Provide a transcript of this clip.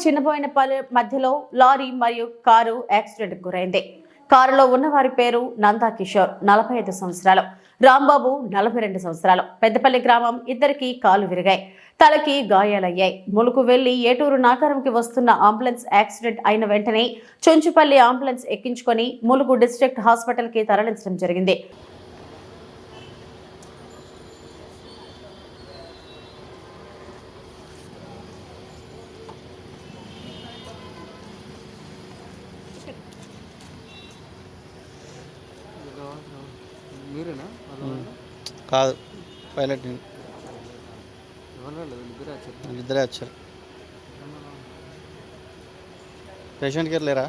చిన్నపోయిన పలు మధ్యలో లారీ మరియు కారు యాక్సిడెంట్ గురైంది. కారులో ఉన్న వారి పేరు నందా కిషోర్ నలభై ఐదు సంవత్సరాలు. రాంబాబు నలభై రెండు సంవత్సరాలు. పెద్దపల్లి గ్రామం ఇద్దరికి కాలు విరిగాయి. తలకి గాయాలయ్యాయి. ములుకు వెళ్ళి ఏటూరు నాకారంకి వస్తున్న అంబులెన్స్ యాక్సిడెంట్ అయిన వెంటనే చుంచుపల్లి అంబులెన్స్ ఎక్కించుకొని ములుగు డిస్ట్రిక్ట్ హాస్పిటల్కి తరలించడం జరిగింది. మీరేనా? కాదు పైలట్ నేను. ఇద్దరే వచ్చారు. పేషెంట్ కేర్ లేరా?